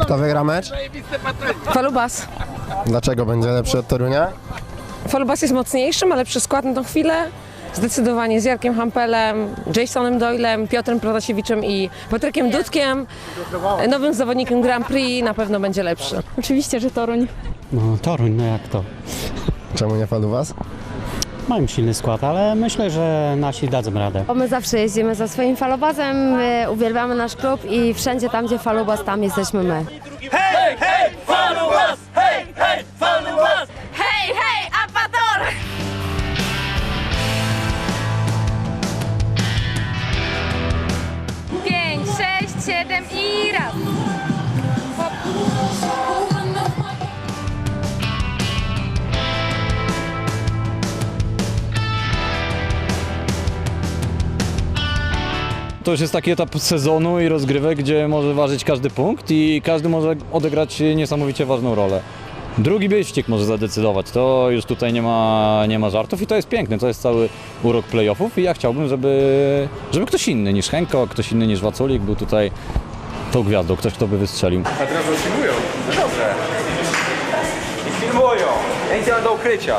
Kto wygra mecz? Falubas. Dlaczego będzie lepszy od Torunia? Falubas jest mocniejszy, ma lepszy skład na tą chwilę. Zdecydowanie z Jarkiem Hampelem, Jasonem Doylem, Piotrem Protasiewiczem i Patrykiem Dudkiem, nowym zawodnikiem Grand Prix na pewno będzie lepszy. Oczywiście, że Toruń. No Toruń, no jak to? Czemu nie Faluwas? Mają silny skład, ale myślę, że nasi dadzą radę. Bo my zawsze jeździmy za swoim falobazem, my uwielbiamy nasz klub i wszędzie tam, gdzie falubaz, tam jesteśmy my. Hej, hej, Apador! Pięć, sześć, siedem i raz. To już jest taki etap sezonu i rozgrywek, gdzie może ważyć każdy punkt i każdy może odegrać niesamowicie ważną rolę. Drugi wyścig może zadecydować, to już tutaj nie ma, nie ma żartów i to jest piękne, to jest cały urok playoffów i ja chciałbym, żeby, żeby ktoś inny niż Henko, ktoś inny niż Waculik był tutaj tą gwiazdą, ktoś kto by wystrzelił. A teraz filmują. No dobrze. I filmują. Ja mam do ukrycia.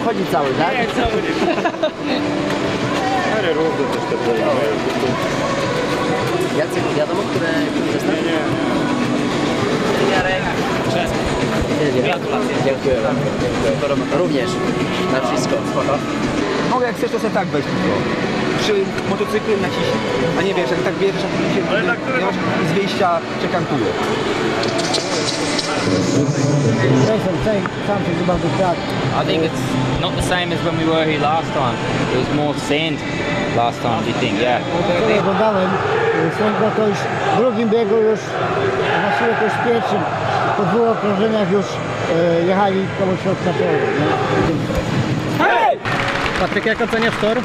Wchodzi cały, tak? Nie, cały nie. Ale równo też te Jacek, wiadomo, które które Nie, nie. Jarek. Nie, Gratulacje. Dziękuję. Również. Na wszystko. Mogę jak chcesz to sobie tak weź tylko. Przy motocyklu naciśnij. A nie wiesz, jak tak bierzesz, a później się nie masz z wyjścia przekankuje. I think it's not the same as when we were here last time. There was more sand last time, do you think? Yeah. Wczoraj oglądałem, Słonko to już w drugim biegu już, a właściwie to już w pierwszym, po dwóch okrążeniach już e, jechali koło środka toru. nie? Patryk, jak oceniasz tor?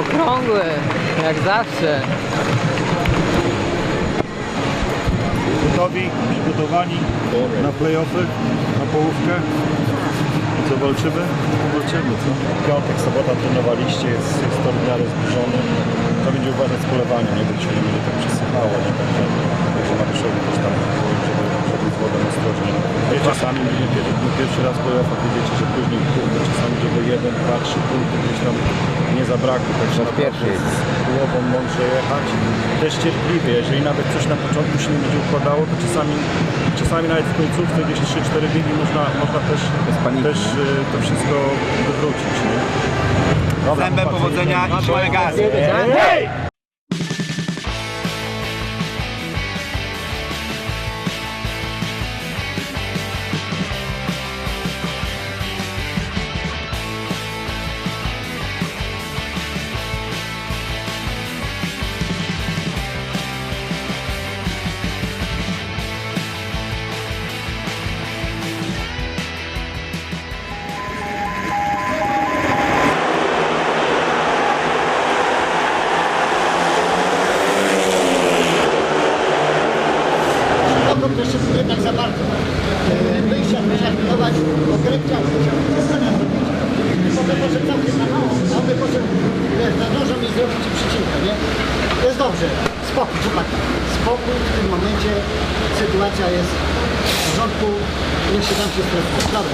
Okrągły, jak zawsze. Gotowi, przygotowani na playoffy, na połówkę. Co, walczymy? Walczymy, co? Piątek, sobota trenowaliście, jest, jest to w miarę zbliżony. To będzie uważać z polewaniem, nie będzie się nie będzie tak przesychało, nie będzie, będzie Mariuszowi też tam, wodą ostrożnie. I czasami będzie pierwszy, no pierwszy raz w playoffach wiecie, że później kurde, czasami żeby jeden, dwa, trzy punkty gdzieś tam nie zabrakło, także naprawdę z głową mądrze jechać. Też cierpliwie, jeżeli nawet coś na początku się nie będzie układało, to czasami, czasami nawet w końcówce gdzieś 3-4 biegi można, można też, też y, to wszystko wywrócić. Nie? Dobra, Zębem chłopaki, powodzenia i jedziemy. Porządku, niech się tam się. Dobra,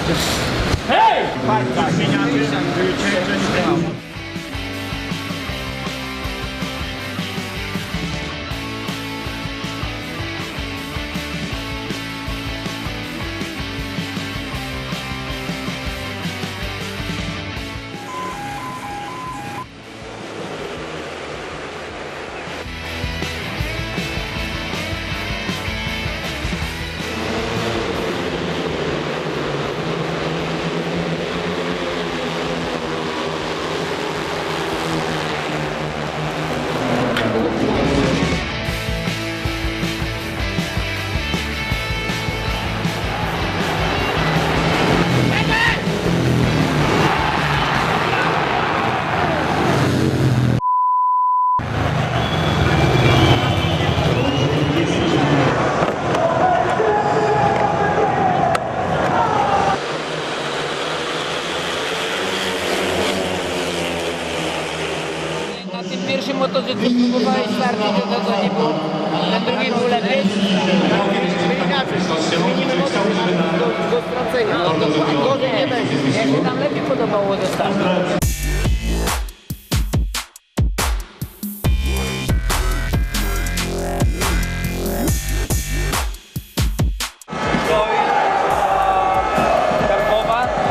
dziękuję. próbowałeś startu, to to nie było. Na drugiej był lepiej. Do stracenia. Gorzej nie będzie. Ja się tam lepiej podobało do startu.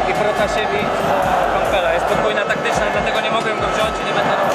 I Protasiewicz Kampela. Jest podwójna taktyczna, dlatego nie mogłem go wziąć i nie będę